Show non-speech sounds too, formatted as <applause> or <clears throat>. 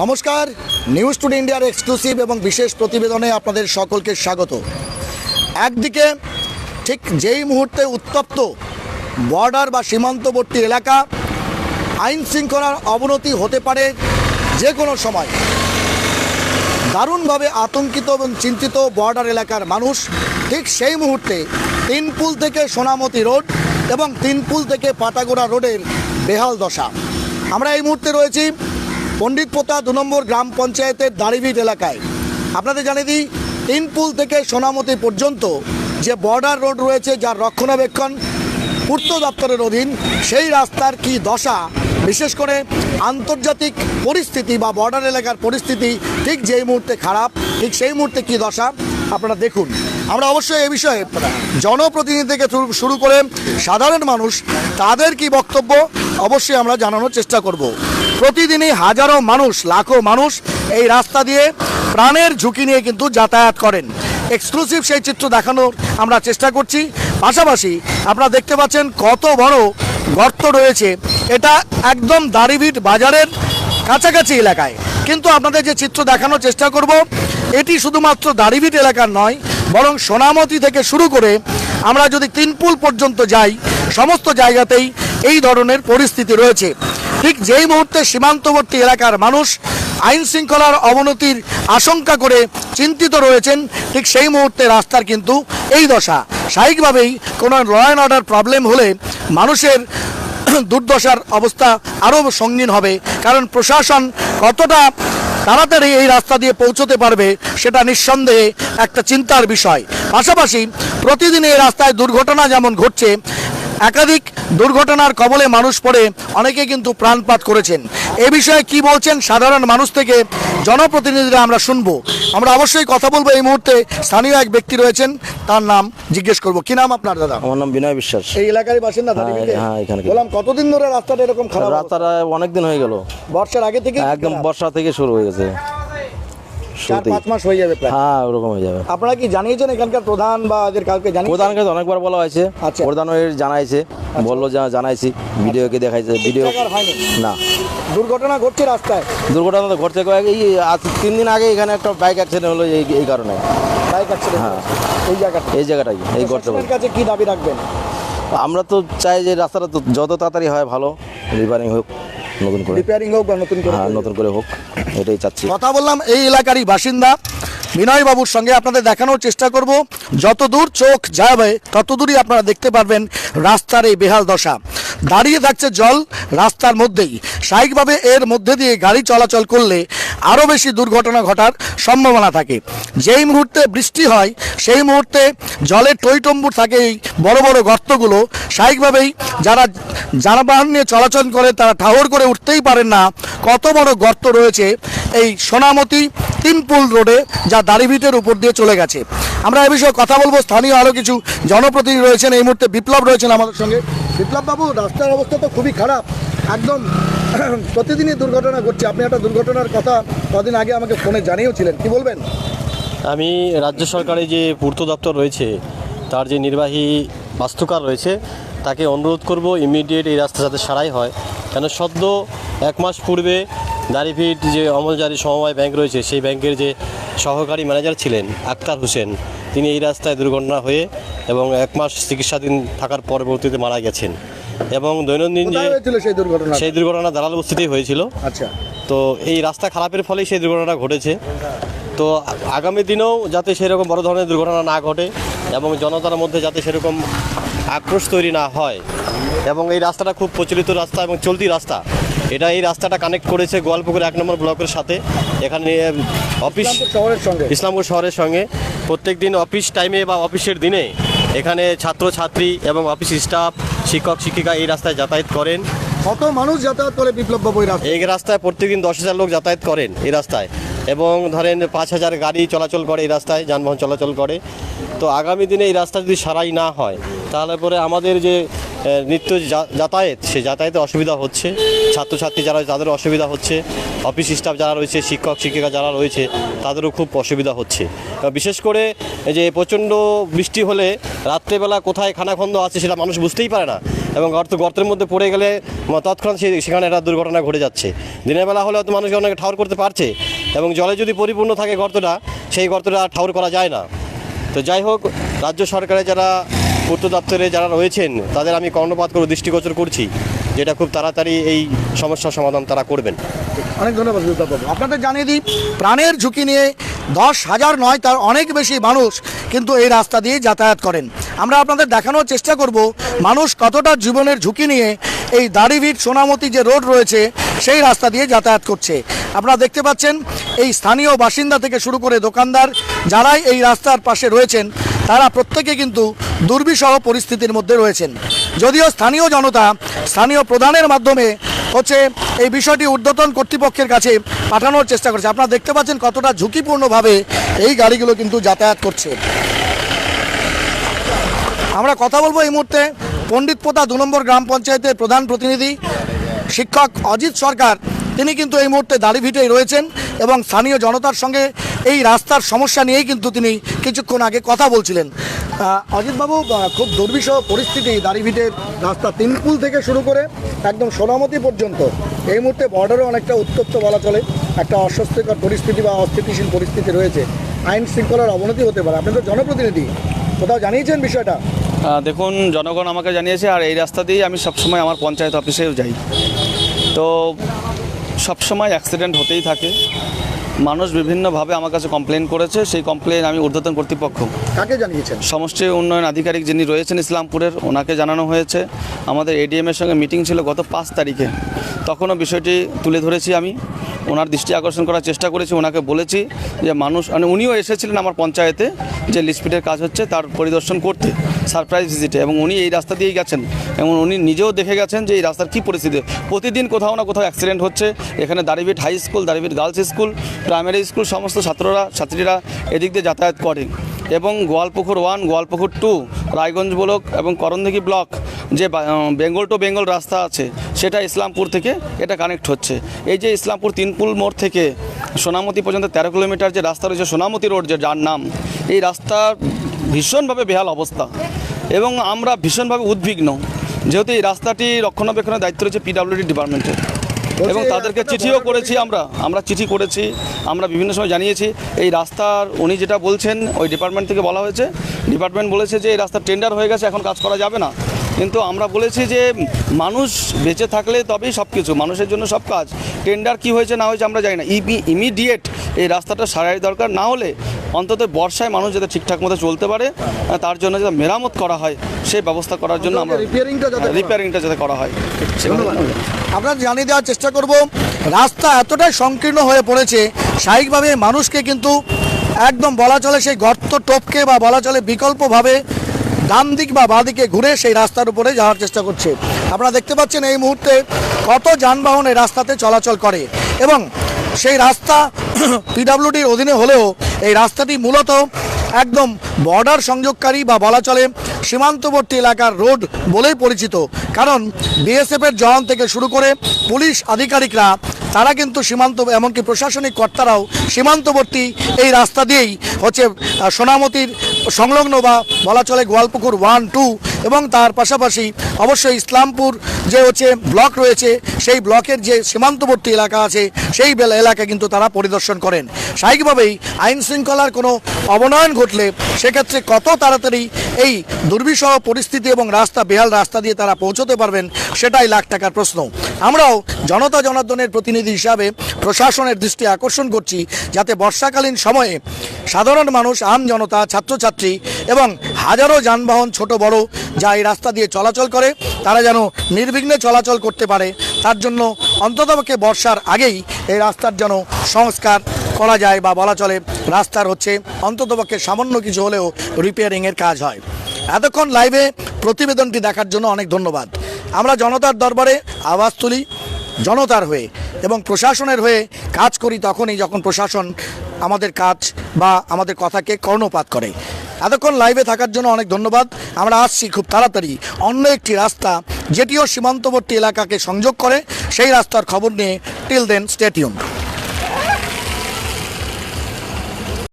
নমস্কার, news today ইন্ডিয়ার exclusive এবং বিশেষ প্রতিবেদনে আপনাদের সকলকে স্বাগত। একদিকে, ঠিক যেই মুহূর্তে উত্তপ্ত বর্ডার বা সীমান্তবর্তী এলাকা, আইন শৃঙ্খলার অবনতি হতে পারে যে কোনো সময়। দারুণভাবে আতঙ্কিত এবং চিন্তিত বর্ডার এলাকার মানুষ, ঠিক সেই মুহূর্তে তিনপুল থেকে সোনামতি রোড এবং তিনপুল থেকে পাটাগোড়া রোডের বেহাল দশা। আমরা এই মুহূর্তে রয়েছি পণ্ডিত পোতা দু নম্বর গ্রাম পঞ্চায়েতের দাড়িভিট এলাকায়। আপনাদের জানিয়ে দিই, তিনপুল থেকে সোনামতি পর্যন্ত যে বর্ডার রোড রয়েছে যার রক্ষণাবেক্ষণ পূর্ত দপ্তরের অধীন, সেই রাস্তার কি দশা? বিশেষ করে আন্তর্জাতিক পরিস্থিতি বা বর্ডার এলাকার পরিস্থিতি ঠিক যেই মুহূর্তে খারাপ, ঠিক সেই মুহূর্তে কি দশা? আপনারা দেখুন। আমরা অবশ্যই এ বিষয়ে জনপ্রতিনিধি থেকে শুরু করে সাধারণ মানুষ তাদের কি বক্তব্য, অবশ্যই আমরা জানানোর চেষ্টা করব। প্রতিদিনই হাজারো মানুষ, লাখো মানুষ এই রাস্তা দিয়ে প্রাণের ঝুঁকি নিয়ে কিন্তু যাতায়াত করেন। এক্সক্লুসিভ সেই চিত্র দেখানোর আমরা চেষ্টা করছি। পাশাপাশি আপনারা দেখতে পাচ্ছেন কত বড় গর্ত রয়েছে। এটা একদম দাড়িভিট বাজারের কাছাকাছি এলাকায়। কিন্তু আপনাদের যে চিত্র দেখানোর চেষ্টা করব, এটি শুধুমাত্র দাড়িভিট এলাকার নয়, বরং সোনামতি থেকে শুরু করে আমরা যদি তিনপুল পর্যন্ত যাই, সমস্ত জায়গাতেই এই ধরনের পরিস্থিতি রয়েছে। ঠিক যেই মুহূর্তে সীমান্তবর্তী এলাকার মানুষ আইন শৃঙ্খলার অবনতির আশঙ্কা করে চিন্তিত রয়েছেন, ঠিক সেই মুহূর্তে রাস্তার কিন্তু এই দশা। স্বাভাবিকভাবেই কোনো ল অ্যান্ড অর্ডার প্রবলেম হলে মানুষের দুর্দশার অবস্থা আরও সঙ্গীন হবে। কারণ প্রশাসন কতটা তাড়াতাড়ি এই রাস্তা দিয়ে পৌঁছতে পারবে সেটা নিঃসন্দেহে একটা চিন্তার বিষয়। পাশাপাশি প্রতিদিন এই রাস্তায় দুর্ঘটনা যেমন ঘটছে একাধিক দুর্ঘটনার কবলে মানুষ পড়ে অনেকে কিন্তু প্রাণপাত করেছেন। এ বিষয়ে কি বলছেন সাধারণ মানুষ থেকে? জনপ্রতিনিধিরা আমরা শুনব। আমরা অবশ্যই কথা বলব এই মুহূর্তে। স্থানীয় এক ব্যক্তি রয়েছেন তার নাম জিজ্ঞেস করব। কি নাম আপনার দাদা? আমার নাম বিনয় বিশ্বাস। এই এলাকারই বাসিন্দা হ্যাঁ, হ্যাঁ, এখানে। বললাম কতদিন ধরে রাস্তাটা এরকম খারাপ? রাস্তাটা অনেক দিন হয়ে গেল। বর্ষার আগে থেকে একদম বর্ষা থেকে শুরু হয়ে গেছে। পাঁচ মাস হয়ে যাবে প্রায় হ্যাঁ ওরকম হয়ে যাবে। আপনারা কি জানিয়েছেন এখানকার প্রধান বা এদের কাউকে জানিয়েছেন? প্রধানকে তো অনেকবার বলা হয়েছে। আচ্ছা। প্রধান জানাইছে। বলল যা জানাইছি। ভিডিওকে দেখাইছে। ভিডিও হয়নি। না। দুর্ঘটনা ঘটছে রাস্তায়। দুর্ঘটনা তো ঘটছে। কয়েক এই আজ তিন দিন আগে এখানে একটা বাইক অ্যাক্সিডেন্ট হলো এই এই কারণে। বাইক অ্যাক্সিডেন্ট হ্যাঁ। এই জায়গাটা। এই জায়গাটাই এই কাছে কি দাবি রাখবেন? আমরা তো চাই যে রাস্তাটা যত তাড়াতাড়ি হয় ভালো রিপেয়ারিং হোক। নতুন করে। রিপেয়ারিং হোক বা নতুন করে হ্যাঁ নতুন করে হোক এটাই চাচ্ছি। কথা বললাম এই এলাকারই বাসিন্দা বিনয় বাবুর সঙ্গে আপনাদের দেখানোর চেষ্টা করব। যত দূর চোখ যাবে তত দূরই আপনারা দেখতে পারবেন রাস্তার এই বেহাল দশা। দাঁড়িয়ে থাকছে জল রাস্তার মধ্যেই। স্বাভাবিকভাবে এর মধ্যে দিয়ে গাড়ি চলাচল করলে আরও বেশি দুর্ঘটনা ঘটার সম্ভাবনা থাকে। যেই মুহূর্তে বৃষ্টি হয়, সেই মুহূর্তে জলের টইটম্বুর থাকে এই বড় বড় গর্তগুলো। স্বাভাবিকভাবেই যারা যানবাহন নিয়ে চলাচল করে, তারা ঠাহর করে উঠতেই পারেন না কত বড় গর্ত রয়েছে। এই সোনামতি তিনপুল রোডে যা দাড়িভিটের উপর দিয়ে চলে গেছে। আমরা এ বিষয়ে কথা বলব। স্থানীয় আরও কিছু জনপ্রতিনিধি রয়েছেন। এই মুহূর্তে বিপ্লব রয়েছেন আমাদের সঙ্গে। বিপ্লব বাবু রাস্তার অবস্থা তো খুবই খারাপ। একদম <clears throat> প্রতিদিনই দুর্ঘটনা ঘটছে। আপনি একটা দুর্ঘটনার কথা কদিন আগে আমাকে ফোনে জানিয়েছিলেন। কি বলবেন? আমি রাজ্য সরকারের যে পূর্ত দপ্তর রয়েছে তার যে নির্বাহী বাস্তুকার রয়েছে তাকে অনুরোধ করব ইমিডিয়েট এই রাস্তা যাতে সারাই হয়। কেন সদ্য এক মাস পূর্বে দাড়িভিট যে অমলজারি সমবায় ব্যাংক রয়েছে সেই ব্যাংকের যে সহকারী ম্যানেজার ছিলেন আক্তার হোসেন তিনি এই রাস্তায় দুর্ঘটনা হয়ে এবং এক মাস চিকিৎসাধীন থাকার পরবর্তীতে মারা গেছেন। এবং দৈনন্দিন যে সেই দুর্ঘটনা? সেই দুর্ঘটনা দালাল বস্তিতেই হয়েছিল। আচ্ছা। তো এই রাস্তা খারাপের ফলেই সেই দুর্ঘটনাটা ঘটেছে। তো আগামী দিনেও যাতে সেরকম বড় ধরনের দুর্ঘটনা না ঘটে এবং জনতার মধ্যে যাতে সেরকম আক্রোশ তৈরি না হয় এবং এই রাস্তাটা খুব প্রচলিত রাস্তা এবং চলতি রাস্তা এটা এই রাস্তাটা কানেক্ট করেছে গোয়ালপুকুর এক নম্বর ব্লকের সাথে। এখানে অফিস শহরের সঙ্গে। ইসলামপুর শহরের সঙ্গে। প্রত্যেক দিন অফিস টাইমে বা অফিসের দিনে এখানে ছাত্রছাত্রী এবং অফিস স্টাফ শিক্ষক শিক্ষিকা এই রাস্তায় যাতায়াত করেন। কত মানুষ যাতায়াত করে বিপ্লব বাবু এই রাস্তায়? প্রত্যেকদিন দশ হাজার লোক যাতায়াত করেন এই রাস্তায়। এবং ধরেন পাঁচ হাজার গাড়ি চলাচল করে এই রাস্তায় যানবাহন চলাচল করে। তো আগামী দিনে এই রাস্তা যদি সারাই না হয় তাহলে পরে আমাদের যে নিত্য যাতায়াত সে যাতায়াতে অসুবিধা হচ্ছে। ছাত্রছাত্রী যারা তাদের অসুবিধা হচ্ছে। অফিস স্টাফ যারা রয়েছে, শিক্ষক, শিক্ষিকা যারা রয়েছে, তাদেরও খুব অসুবিধা হচ্ছে। বিশেষ করে যে প্রচণ্ড বৃষ্টি হলে রাত্রেবেলা কোথায় খানাখন্দ আছে সেটা মানুষ বুঝতেই পারে না এবং গর্ত, গর্তের মধ্যে পড়ে গেলে তৎক্ষণাৎ সেখানে একটা দুর্ঘটনা ঘটে যাচ্ছে। দিনের বেলা হলে হয়তো মানুষ অনেকে ঠাউর করতে পারছে এবং জলে যদি পরিপূর্ণ থাকে গর্তটা, সেই গর্তটা ঠাউর করা যায় না। তো যাই হোক, রাজ্য সরকারে যারা পূর্ত দপ্তরে যারা রয়েছেন, তাদের আমি কর্ণপাত করে দৃষ্টিগোচর করছি। যেটা খুব তাড়াতাড়ি এই সমস্যার সমাধান তারা করবেন। অনেক ধন্যবাদ আপনাদের জানিয়ে দিই, প্রাণের ঝুঁকি নিয়ে দশ হাজার নয় তার অনেক বেশি মানুষ কিন্তু এই রাস্তা দিয়ে যাতায়াত করেন। আমরা আপনাদের দেখানোর চেষ্টা করব, মানুষ কতটা জীবনের ঝুঁকি নিয়ে এই দাড়িভিট সোনামতি যে রোড রয়েছে, সেই রাস্তা দিয়ে যাতায়াত করছে। আপনারা দেখতে পাচ্ছেন, এই স্থানীয় বাসিন্দা থেকে শুরু করে দোকানদার যারাই এই রাস্তার পাশে রয়েছেন, তারা প্রত্যেকে কিন্তু দুর্বিষহ পরিস্থিতির মধ্যে রয়েছেন। যদিও স্থানীয় জনতা স্থানীয় প্রধানের মাধ্যমে হচ্ছে এই বিষয়টি ঊর্ধ্বতন কর্তৃপক্ষের কাছে পাঠানোর চেষ্টা করছে। আপনারা দেখতে পাচ্ছেন কতটা ঝুঁকিপূর্ণভাবে এই গাড়িগুলো কিন্তু যাতায়াত করছে। আমরা কথা বলব এই মুহূর্তে পণ্ডিত পোতা দু নম্বর গ্রাম পঞ্চায়েতের প্রধান প্রতিনিধি শিক্ষক অজিত সরকার। তিনি কিন্তু এই মুহূর্তে দাড়িভিটেই রয়েছেন এবং স্থানীয় জনতার সঙ্গে এই রাস্তার সমস্যা নিয়েই কিন্তু তিনি কিছুক্ষণ আগে কথা বলছিলেন। অজিতবাবু খুব দুর্বিষহ পরিস্থিতি দাড়িভিটের রাস্তা তিনপুল থেকে শুরু করে একদম সোনামতি পর্যন্ত। এই মুহূর্তে বর্ডারে অনেকটা উত্তপ্ত বলা চলে। একটা অস্বস্তিকর পরিস্থিতি বা অস্থিতিশীল পরিস্থিতি রয়েছে। আইন শৃঙ্খলার অবনতি হতে পারে। আপনি তো জনপ্রতিনিধি। কোথাও জানিয়েছেন বিষয়টা? দেখুন, জনগণ আমাকে জানিয়েছে, আর এই রাস্তা দিয়েই আমি সবসময় আমার পঞ্চায়েত অফিসেও যাই। তো সবসময় অ্যাক্সিডেন্ট হতেই থাকে। মানুষ বিভিন্নভাবে আমার কাছে কমপ্লেন করেছে সেই কমপ্লেন আমি ঊর্ধ্বতন কর্তৃপক্ষ। কাকে জানিয়েছেন? সমষ্টি উন্নয়ন আধিকারিক যিনি রয়েছেন ইসলামপুরের ওনাকে জানানো হয়েছে। আমাদের এডিএমের সঙ্গে মিটিং ছিল গত পাঁচ তারিখে। তখনও বিষয়টি তুলে ধরেছি আমি। ওনার দৃষ্টি আকর্ষণ করার চেষ্টা করেছি, ওনাকে বলেছি যে মানুষ মানে উনিও এসেছিলেন আমার পঞ্চায়েতে যে লিস্পিটের কাজ হচ্ছে তার পরিদর্শন করতে, সারপ্রাইজ ভিজিটে, এবং উনি এই রাস্তা দিয়েই গেছেন। এবং উনি নিজেও দেখে গেছেন যে এই রাস্তার কী পরিস্থিতি। প্রতিদিন কোথাও না কোথাও অ্যাক্সিডেন্ট হচ্ছে, এখানে Daribit high school Daribit girls school primary school সমস্ত ছাত্ররা, ছাত্রীরা এদিক দিয়ে যাতায়াত করে। এবং Goalpukur one Goalpukur two Raiganj block এবং করণদিঘি ব্লক যে বেঙ্গল টু বেঙ্গল রাস্তা আছে সেটা ইসলামপুর থেকে এটা কানেক্ট হচ্ছে। এই যে ইসলামপুর তিনপুল মোড় থেকে সোনামতি পর্যন্ত তেরো কিলোমিটার যে রাস্তা রয়েছে সোনামতি রোড যে যার নাম এই রাস্তার ভীষণভাবে বেহাল অবস্থা। এবং আমরা ভীষণভাবে উদ্বিগ্ন যেহেতু এই রাস্তাটি রক্ষণাবেক্ষণের দায়িত্ব রয়েছে পিডাব্লিউডি ডিপার্টমেন্টের এবং তাদেরকে চিঠিও করেছি আমরা আমরা চিঠি করেছি আমরা বিভিন্ন সময় জানিয়েছি। এই রাস্তার উনি যেটা বলছেন ওই ডিপার্টমেন্ট থেকে বলা হয়েছে। ডিপার্টমেন্ট বলেছে যে এই রাস্তার টেন্ডার হয়ে গেছে এখন কাজ করা যাবে না। কিন্তু আমরা বলেছি যে মানুষ বেঁচে থাকলে তবেই সব কিছু মানুষের জন্য সব কাজ। টেন্ডার কি হয়েছে না হয়েছে আমরা জানি না। ইবি ইমিডিয়েট এই রাস্তাটা সারাই দরকার না হলে অন্তত বর্ষায় মানুষ যাতে ঠিকঠাক মতো চলতে পারে তার জন্য যাতে মেরামত করা হয় সেই ব্যবস্থা করার জন্য আমরা রিপেয়ারিংটা যাতে করা হয়। রিপেয়ারিংটা যাতে করা হয়। আপনার জানিয়ে দেওয়ার চেষ্টা করব রাস্তা এতটাই সংকীর্ণ হয়ে পড়েছে স্বাভাবিকভাবে মানুষকে কিন্তু একদম বলা চলে সেই গর্ত টপকে বা বলা চলে বিকল্পভাবে ডান দিক বা বাঁ দিকে ঘুরে সেই রাস্তার উপরে যাওয়ার চেষ্টা করছে। আপনারা দেখতে পাচ্ছেন এই মুহূর্তে কত যানবাহন এই রাস্তাতে চলাচল করে এবং সেই রাস্তা <clears throat> পিডাব্লিউডির অধীনে হলেও এই রাস্তাটি মূলত একদম বর্ডার সংযোগকারী বা বলা চলে সীমান্তবর্তী এলাকার রোড বলেই পরিচিত। কারণ বিএসএফের জওয়ান থেকে শুরু করে পুলিশ আধিকারিকরা তারা কিন্তু সীমান্ত, এমনকি প্রশাসনিক কর্তারাও সীমান্তবর্তী এই রাস্তা দিয়েই হচ্ছে সোনামতির সংলগ্ন বা বলা চলে গোয়ালপুকুর ওয়ান, টু এবং তার পাশাপাশি অবশ্যই ইসলামপুর যে হচ্ছে ব্লক রয়েছে, সেই ব্লকের যে সীমান্তবর্তী এলাকা আছে, সেই এলাকা কিন্তু তারা পরিদর্শন করেন। স্বাভাবিকভাবেই আইন শৃঙ্খলার কোনো অবনয়ন ঘটলে সেক্ষেত্রে কত তাড়াতাড়ি এই দুর্বিষহ পরিস্থিতি এবং রাস্তা বেহাল রাস্তা দিয়ে তারা পৌঁছতে পারবেন, সেটাই লাখ টাকার প্রশ্ন। আমরাও জনতা জনার্দনের প্রতিনিধি হিসাবে প্রশাসনের দৃষ্টি আকর্ষণ করছি, যাতে বর্ষাকালীন সময়ে সাধারণ মানুষ, আম জনতা, ছাত্রছাত্রী এবং হাজারো যানবাহন ছোট বড় যা এই রাস্তা দিয়ে চলাচল করে, তারা যেন নির্বিঘ্নে চলাচল করতে পারে। তার জন্য অন্ততপক্ষে বর্ষার আগেই এই রাস্তার যেন সংস্কার করা যায় বা বলা চলে রাস্তার হচ্ছে অন্ততপক্ষে সামান্য কিছু হলেও রিপেয়ারিংয়ের কাজ হয়। এতক্ষণ লাইভে প্রতিবেদনটি দেখার জন্য অনেক ধন্যবাদ। আমরা জনতার দরবারে আওয়াজ তুলি, জনতার হয়ে এবং প্রশাসনের হয়ে কাজ করি তখনই যখন প্রশাসন আমাদের কাজ বা আমাদের কথাকে কর্ণপাত করে। এতক্ষণ লাইভে থাকার জন্য অনেক ধন্যবাদ। আমরা আসছি খুব তাড়াতাড়ি। অন্য একটি রাস্তা, যেটিও সীমান্তবর্তী এলাকাকে সংযোগ করে, সেই রাস্তার খবর নিয়ে টিল দেন স্টেটিউন